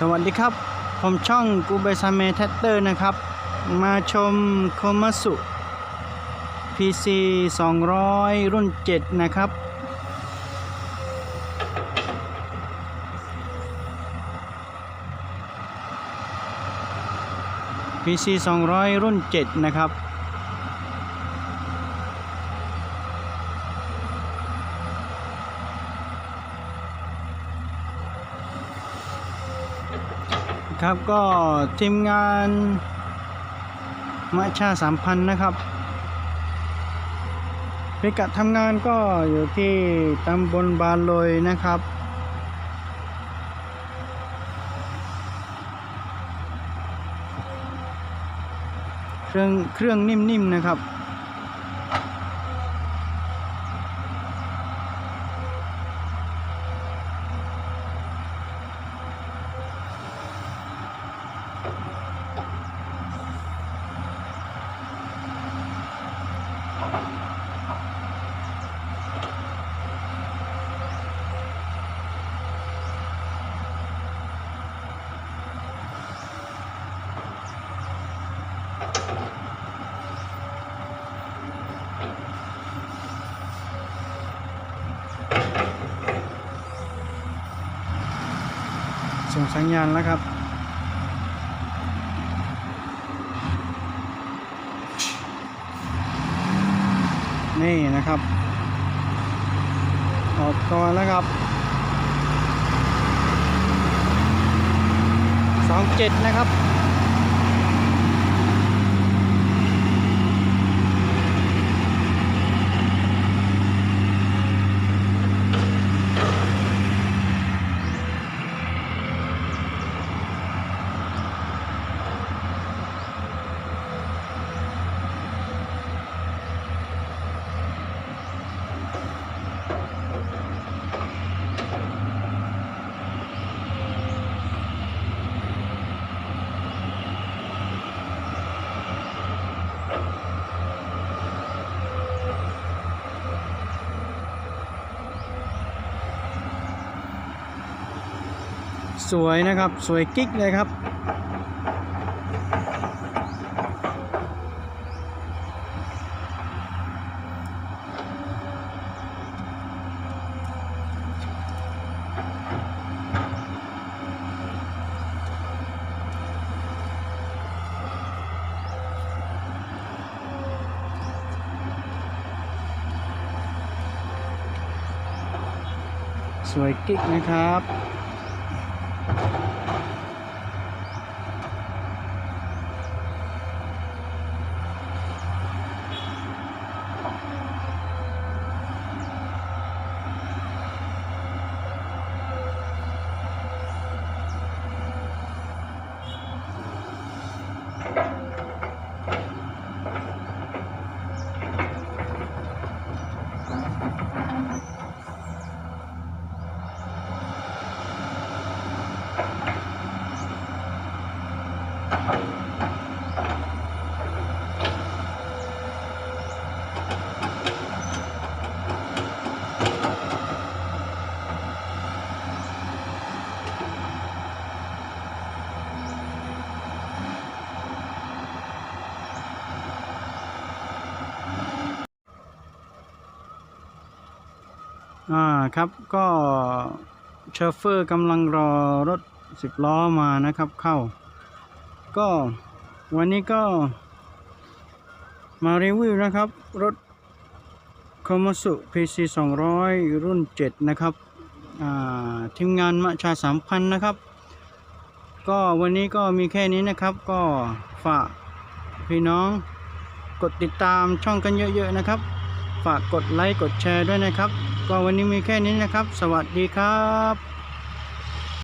สวัสดีครับ ผมช่องกูเบซาเมทเตอร์นะครับ มาชมโคมัสุ PC 200 รุ่น 7 นะครับ PC 200 รุ่น 7 นะครับ ครับก็ทีมงานมาชาสามพันนะครับพิกัดทำงานก็อยู่ที่ตำบลบาลอยนะครับ เครื่องเครื่องนิ่มๆนะครับ ส่งสัญญาณแล้วครับ นี่นะครับออกตัวแล้วครับสองเจ็ดนะครับ สวยนะครับสวยกิ๊กเลยครับ สวยกิ๊กนะครับ อ่าครับก็โชฟเฟอร์กำลังรอรถสิบล้อมานะครับเข้า ก็วันนี้ก็ มารีวิวนะครับ รถ k o m a s u PC 200 รุ่น 7 นะครับอ่าทีมงานมาชาสามพันนะครับ ก็วันนี้ก็มีแค่นี้นะครับก็ฝากพี่น้องกดติดตามช่องกันเยอะๆนะครับ ฝากกดไลค์กดแชร์ด้วยนะครับ ก็วันนี้มีแค่นี้นะครับ สวัสดีครับ